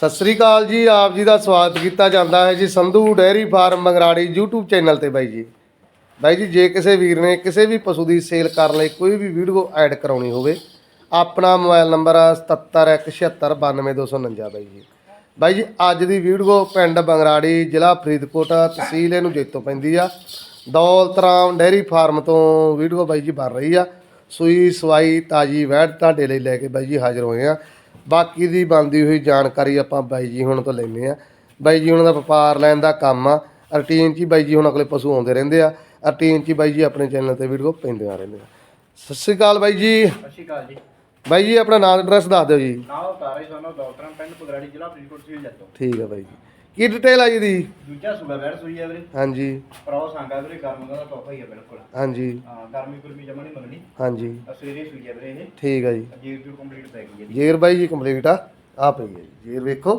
ਸਤਿ ਸ੍ਰੀ ਅਕਾਲ ਜੀ, ਆਪ ਜੀ ਦਾ ਸਵਾਗਤ ਕੀਤਾ ਜਾਂਦਾ ਹੈ ਜੀ Sandhu dairy farm Mangrari YouTube channel ਤੇ ਬਾਈ ਜੀ। ਬਾਈ ਜੀ, ਜੇ ਕਿਸੇ ਵੀਰ ਨੇ ਕਿਸੇ ਵੀ ਪਸ਼ੂ ਦੀ ਸੇਲ ਕਰਨ ਲਈ ਕੋਈ ਵੀ ਵੀਡੀਓ ਐਡ ਕਰਾਉਣੀ ਹੋਵੇ, ਆਪਣਾ ਮੋਬਾਈਲ ਨੰਬਰ ਆ 7717792249 ਬਾਈ ਜੀ। ਬਾਈ ਜੀ, ਅੱਜ ਦੀ ਵੀਡੀਓ ਪਿੰਡ ਬੰਗਰਾੜੀ, ਜ਼ਿਲ੍ਹਾ ਫਰੀਦਕੋਟ, ਤਹਿਸੀਲ ਇਹਨੂੰ ਜੇਤੋਂ ਪੈਂਦੀ ਆ। ਦੌਲਤਰਾਮ ਡੈਰੀ ਫਾਰਮ ਤੋਂ ਵੀਡੀਓ ਬਾਈ ਜੀ ਬਣ ਰਹੀ ਆ। ਸੂਈ ਸਵਾਈ ਤਾਜੀ ਵੈੜ ਤੁਹਾਡੇ ਲਈ ਲੈ ਕੇ ਬਾਈ ਜੀ ਹਾਜ਼ਰ ਹੋਏ ਆ। ਬਾਕੀ ਦੀ ਬਣਦੀ ਹੋਈ ਜਾਣਕਾਰੀ ਆਪਾਂ ਬਾਈ ਜੀ ਹੁਣ ਤੋਂ ਲੈਨੇ ਆ ਬਾਈ ਜੀ ਉਹਨਾਂ ਦਾ ਵਪਾਰ ਲੈਣ ਦਾ ਕੰਮ ਆ। ਰੂਟੀਨ 'ਚ ਹੀ ਬਾਈ ਜੀ ਹੁਣ ਅਗਲੇ ਪਸ਼ੂ ਆਉਂਦੇ ਰਹਿੰਦੇ ਆ। ਰੂਟੀਨ 'ਚ ਹੀ ਬਾਈ ਜੀ ਆਪਣੇ ਚੈਨਲ ਤੇ ਵੀਡੀਓ ਪੈਂਦੀਆਂ ਰਹਿੰਦੀਆਂ ਸਤਿ ਸ਼੍ਰੀ ਅਕਾਲ ਬਾਈ ਜੀ। ਸਤਿ ਸ਼੍ਰੀ ਅਕਾਲ ਜੀ। ਬਾਈ ਜੀ ਆਪਣਾ ਨਾਮ ਐਡਰੈਸ ਦੱਸ ਦਿਓ ਜੀ। ਨਾਮ ਤਾਰੇ ਸਾਨੂੰ ਦੌਲਤਰਾਮ ਪਿੰਡ ਪੁਗਰਾੜੀ ਜ਼ਿਲ੍ਹਾ ਫਰੀਦਕੋਟ ਤਹਿਸੀਲ ਜੱਤੋਂ। ਠੀਕ ਹੈ ਬਾਈ ਜੀ। ਕੀ ਡਿਟੇਲ ਆ ਜੀ ਦੀ ਦੂਜਾ ਸੂਬਾ ਵੈੜ ਸੂਈ ਹੈ ਵੀਰੇ। ਹਾਂਜੀ। ਪਰੋ ਸੰਗਾ ਵੀਰੇ ਗਰਮ ਦਾ ਤੋਹਫਾ ਹੀ ਹੈ ਬਿਲਕੁਲ। ਹਾਂਜੀ। ਹਾਂ ਗਰਮੀ ਗੁਰਮੀ ਜਮਾ ਨਹੀਂ ਮੰਗਣੀ। ਹਾਂਜੀ। ਆ ਸਵੇਰੇ ਸੂਈ ਹੈ ਵੀਰੇ ਇਹ। ਠੀਕ ਹੈ ਜੀ। ਜੀਰ ਜੂ ਕੰਪਲੀਟ ਪੈ ਗਈ ਹੈ ਜੀ। ਜੇਰ ਬਾਈ ਜੀ ਕੰਪਲੀਟ ਆ। ਆ ਪਈ ਹੈ ਜੀ। ਜੇਰ ਵੇਖੋ।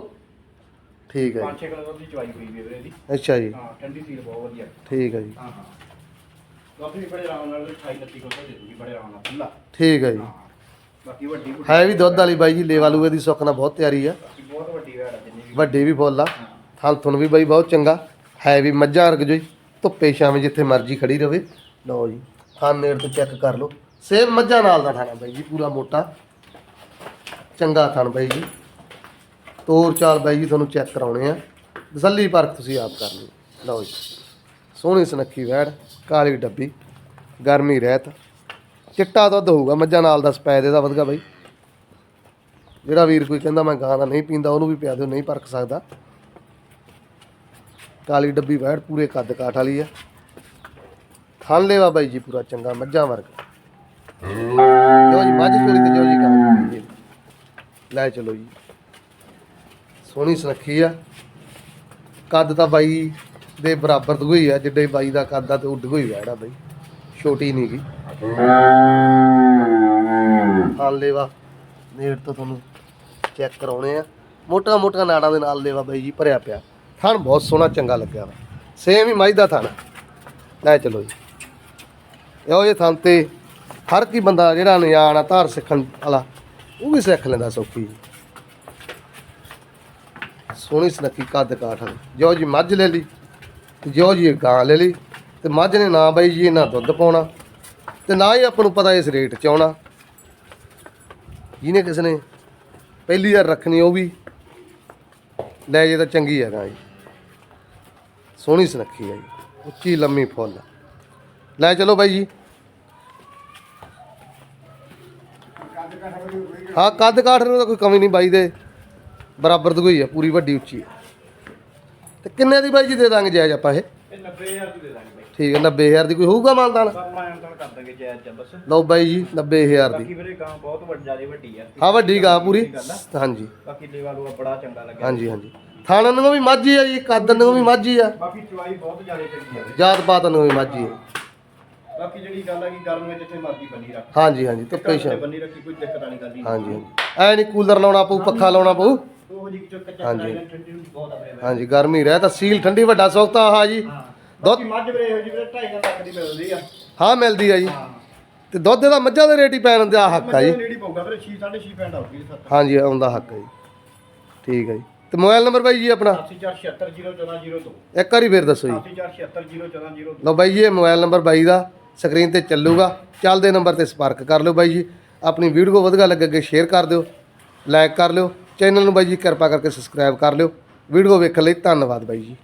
ਠੀਕ ਹੈ ਪੰਜ ਛੇ ਕਿਲੋ ਦੁੱਧ ਦੀ ਚਵਾਈ ਹੋਈ ਵੀਰੇ ਦੀ ਜੀ ਅੱਛਾ ਜੀ। ਹਾਂ ਠੰਡੀ ਸੀਲ ਬਹੁਤ ਵਧੀਆ। ਠੀਕ ਹੈ ਜੀ। ਹਾਂ ਹਾਂ। ਦੁੱਧ ਵੀ ਬੜੇ ਆਰਾਮ ਨਾਲ 28 29 ਕਿਲੋ ਦੇ ਦੂਗੀ ਬੜੇ ਆਰਾਮ ਨਾਲ ਖੁੱਲਾ ਠੀਕ ਹੈ ਜੀ। ਬਾਕੀ ਵੱਡੀ ਹੈ ਵੀ ਦੁੱਧ ਵਾਲੀ ਬਾਈ ਜੀ ਲੇਵਾ ਲੂਏ ਦੀ ਸੁੱਖ ਨਾਲ ਬਹੁਤ ਤਿਆਰੀ ਆ। ਬਹੁਤ ਵੱਡੀ ਵੈੜ ਜਿੰਨੀ ਵੀ। ਵੱਡੀ ਵੀ ਫੁੱਲ ਆ। ਹਾਂ ਥਲ ਥੁਣ ਵੀ ਬਾਈ ਬਹੁਤ ਚੰਗਾ। ਹੈ ਵੀ ਮੱਝਾਂ ਵਰਗ ਜੋਈ ਧੁੱਪੇ ਛਾਵੇਂ ਜਿੱਥੇ ਮਰਜ਼ੀ ਖੜੀ ਰਵੇ। ਲਓ ਜੀ, ਥਾਨ ਨੇੜ ਤੋਂ ਚੈੱਕ ਕਰ ਲਓ। ਸੇਮ ਮੱਝਾਂ ਨਾਲ ਦਾ ਥਾਣਾ ਬਾਈ ਜੀ, ਪੂਰਾ ਮੋਟਾ। ਚੰਗਾ ਥਣ ਬਾਈ ਜੀ। ਤੋਰ ਚਾਲ ਬਾਈ ਜੀ, ਤੁਹਾਨੂੰ ਚੈੱਕ ਕਰਾਉਣੇ ਆ। ਤਸੱਲੀ ਪਰਖ ਤੁਸੀਂ ਆਪ ਕਰ ਲਓ। ਲਓ ਜੀ, ਸੋਹਣੀ ਸੁਨੱਖੀ ਵੈੜ, ਕਾਲੀ ਡੱਬੀ, ਗਰਮੀ ਰਹਿਤ। ਚਿੱਟਾ ਦੁੱਧ ਹੋਊਗਾ ਮੱਝਾਂ ਨਾਲ ਦਾ, ਸਪੈਦ ਇਹਦਾ ਵਧਗਾ ਬਾਈ। ਜਿਹੜਾ ਵੀਰ ਕੋਈ ਕਹਿੰਦਾ ਮੈਂ ਗਾਂ ਦਾ ਨਹੀਂ ਪੀਂਦਾ, ਉਹਨੂੰ ਵੀ ਪਿਆ ਦਿਓ, ਨਹੀਂ ਪਰਖ ਸਕਦਾ। ਕਾਲੀ ਡੱਬੀ ਵੈੜ ਪੂਰੇ ਕੱਦ ਕਾਠ ਵਾਲੀ ਆ। ਥਣ ਲੈਵਾ ਬਾਈ ਜੀ ਪੂਰਾ ਚੰਗਾ, ਮੱਝਾਂ ਵਰਗ। ਜੋ ਜੀ, ਮੱਝ ਚੋਰੀ ਤੇ ਜੋ ਜੀ, ਕੰਮ ਲੈ ਚਲੋ ਜੀ। ਸੋਹਣੀ ਸੁਨੱਖੀ ਆ। ਕੱਦ ਤਾਂ ਬਾਈ ਦੇ ਬਰਾਬਰ ਤੋਂ ਹੀ ਆ, ਜਿੱਡੇ ਬਾਈ ਦਾ ਕੱਦ ਆ ਤੇ ਉੱਡ ਹੋਈ ਵੈੜ ਆ ਬਾਈ। ਛੋਟੀ ਨਹੀਂ ਗੀ ਥਣ ਲੇਵਾ ਨੇੜ ਤੋਂ ਤੁਹਾਨੂੰ ਚੈੱਕ ਕਰਾਉਣੇ ਆ। ਮੋਟਾ ਮੋਟਾ ਨਾੜਾਂ ਦੇ ਨਾਲ ਲੇਵਾ ਬਾਈ ਜੀ, ਭਰਿਆ ਪਿਆ। ਥਣ ਬਹੁਤ ਸੋਹਣਾ ਚੰਗਾ ਲੱਗਿਆ ਵਾ। ਸੇਮ ਹੀ ਮੱਝ ਦਾ ਥਣ ਲੈ ਚਲੋ ਜੀ। ਇਹੋ ਜਿਹੇ ਥਣ ਤੇ ਹਰ ਕੀ ਬੰਦਾ ਜਿਹੜਾ ਨਿਆਣ ਆ, ਧਾਰ ਸਿੱਖਣ ਵਾਲਾ, ਉਹ ਵੀ ਸਿੱਖ ਲੈਂਦਾ ਸੌਖੀ। ਜੀ ਸੋਹਣੀ ਸੁਨੱਖੀ ਕੱਦ ਕਾਠ ਜਿਉ ਜੀ ਮੱਝ ਲੈ ਲਈ ਤੇ ਜੋ ਜੀ ਗਾਂ ਲੈ ਲਈ, ਤੇ ਮੱਝ ਨੇ ਨਾ ਬਾਈ ਜੀ ਇਹਨਾਂ ਦੁੱਧ ਪਾਉਣਾ, ਤੇ ਨਾ ਹੀ ਆਪਾਂ ਨੂੰ ਪਤਾ ਇਸ ਰੇਟ 'ਚ ਆਉਣਾ। ਜਿਹਨੇ ਕਿਸੇ ਨੇ ਪਹਿਲੀ ਵਾਰ ਰੱਖਣੀ ਉਹ ਵੀ, ਲੈ ਜੇ ਤਾਂ ਚੰਗੀ ਹੈਗਾ ਜੀ। ਸੋਹਣੀ ਸੁਨੱਖੀ ਹੈ ਜੀ। ਉੱਚੀ ਲੰਮੀ ਫੁੱਲ। ਲੈ ਚਲੋ ਬਾਈ ਜੀ। ਹਾਂ ਕੱਦ ਕਾਠ ਨੂੰ ਤਾਂ ਕੋਈ ਕਮੀ ਨਹੀਂ ਬਾਈ ਦੇ। ਬਰਾਬਰ ਦੀ ਕੋਈ ਹੈ ਪੂਰੀ ਵੱਡੀ ਉੱਚੀ ਹੈ ਤੇ ਕਿੰਨੇ ਦੀ ਬਾਈ ਜੀ ਦੇ ਦਾਂਗੇ ਜਾਇਜ਼ ਆਪਾਂ ਇਹ? ਇਹ 90000 ਦੀ ਦੇ ਦਾਂਗੇ ਬਾਈ। ਠੀਕ ਹੈ 90000 ਦੀ ਕੋਈ ਹੋਊਗਾ ਮਾਨਦਾਨ? ਤਾਂ ਕਰ ਦਾਂਗੇ ਜਾਇਜ਼ ਬਸ। ਲਓ ਬਾਈ ਜੀ 90000 ਦੀ। ਬਾਕੀ ਵੀਰੇ ਗਾਂ ਬਹੁਤ ਵੱਡੀ ਜ਼ਿਆਦਾ ਵੱਡੀ ਆ। ਹਾਂ ਵੱਡੀ ਗਾ ਪੂਰੀ। ਹਾਂਜੀ। ਬਾਕੀ ਲੇਵਾ ਲੂਆ ਬੜਾ ਚੰਗਾ ਲੱਗਿਆ। ਹਾਂਜੀ ਹਾਂਜੀ। ਥਾਣਨ ਨੂੰ ਵੀ ਮਾਝੀ ਆ ਜੀ ਕੱਦ ਨੂੰ ਵੀ ਮਾਝੀ ਆ। ਬਾਕੀ ਚਵਾਈ ਬਹੁਤ ਜ਼ਿਆਦਾ ਚੰਗੀ ਆ ਜਾਤ ਪਾਤ ਨੂੰ ਵੀ ਮਾਝੀ ਆ। ਬਾਕੀ ਜਿਹੜੀ ਗੱਲ ਆ ਕਿ ਗਰਮ ਵਿੱਚ ਜਿੱਥੇ ਮਰਜ਼ੀ ਬੰਨੀ ਰੱਖ। ਹਾਂਜੀ ਹਾਂਜੀ ਧੁੱਪੇ ਤੇ ਛਾਂ ਬੰਨੀ ਰੱਖੀ ਕੋਈ ਦਿੱਕਤ ਵਾਲੀ ਗੱਲ ਨਹੀਂ। ਹਾਂਜੀ ਐ ਨਹੀਂ ਕੂਲਰ ਲਾਉਣਾ ਪਊ ਪੱਖਾ ਲਾਉਣਾ ਪਊ। ਉਹ ਜੀ ਜੋ ਕੱਚਾ ਹਾਂਜੀ। ਚਲਾਈ ਠੰਡੀ ਨੂੰ ਬਹੁਤ ਆਪਣੇ ਹਾਂਜੀ ਗਰਮੀ ਰਹਿ ਤਾਂ ਸੀਲ ਠੰਡੀ ਵੱਡਾ ਸੌਖਤਾ ਹਾਂ ਜੀ। ਦੁੱਧ ਮੱਝ ਵੀਰੇ ਇਹੋ ਜਿਹੀ ਵੀਰੇ 2.5 ਲੱਖ ਦੀ ਮਿਲਦੀ ਆ। ਹਾਂ ਮਿਲਦੀ ਆ ਜੀ। ਤੇ ਦੁੱਧ ਦਾ ਮੱਝਾਂ ਦੇ ਰੇਟ ਹੀ ਪੈਣ ਦਾ ਹੱਕ ਆ ਜੀ। ਨੇੜੀ ਪਊਗਾ ਵੀਰੇ 6 6.5 ਪੈਂਡ ਆਉਗੀ ਸੱਤ। ਹਾਂਜੀ ਆਉਂਦਾ ਹੱਕ ਆ ਜੀ। ਠੀਕ ਹੈ ਜੀ। ਤੇ ਮੋਬਾਈਲ ਨੰਬਰ ਬਾਈ ਜੀ ਆਪਣਾ? 8476014002 ਇੱਕ ਵਾਰੀ ਫੇਰ ਦੱਸੋ ਜੀ। 8476014002 ਲਓ ਬਾਈ ਜੀ ਇਹ ਮੋਬਾਈਲ ਨੰਬਰ ਬਾਈ ਦਾ ਸਕਰੀਨ ਤੇ ਚੱਲੂਗਾ। ਚੱਲਦੇ ਨੰਬਰ ਤੇ ਸੰਪਰਕ ਕਰ ਲਿਓ ਬਾਈ ਜੀ। ਆਪਣੀ ਵੀਡੀਓ ਵਧੀਆ ਲੱਗੇ ਅੱਗੇ ਸ਼ੇਅਰ ਕਰ ਦਿਓ ਲਾਈਕ ਕਰ ਲਿਓ। ਚੈਨਲ ਨੂੰ ਬਾਈ ਜੀ ਕਿਰਪਾ ਕਰਕੇ ਸਬਸਕ੍ਰਾਈਬ ਕਰ ਲਿਓ। ਵੀਡੀਓ ਵੇਖਣ ਲਈ ਧੰਨਵਾਦ ਬਾਈ ਜੀ।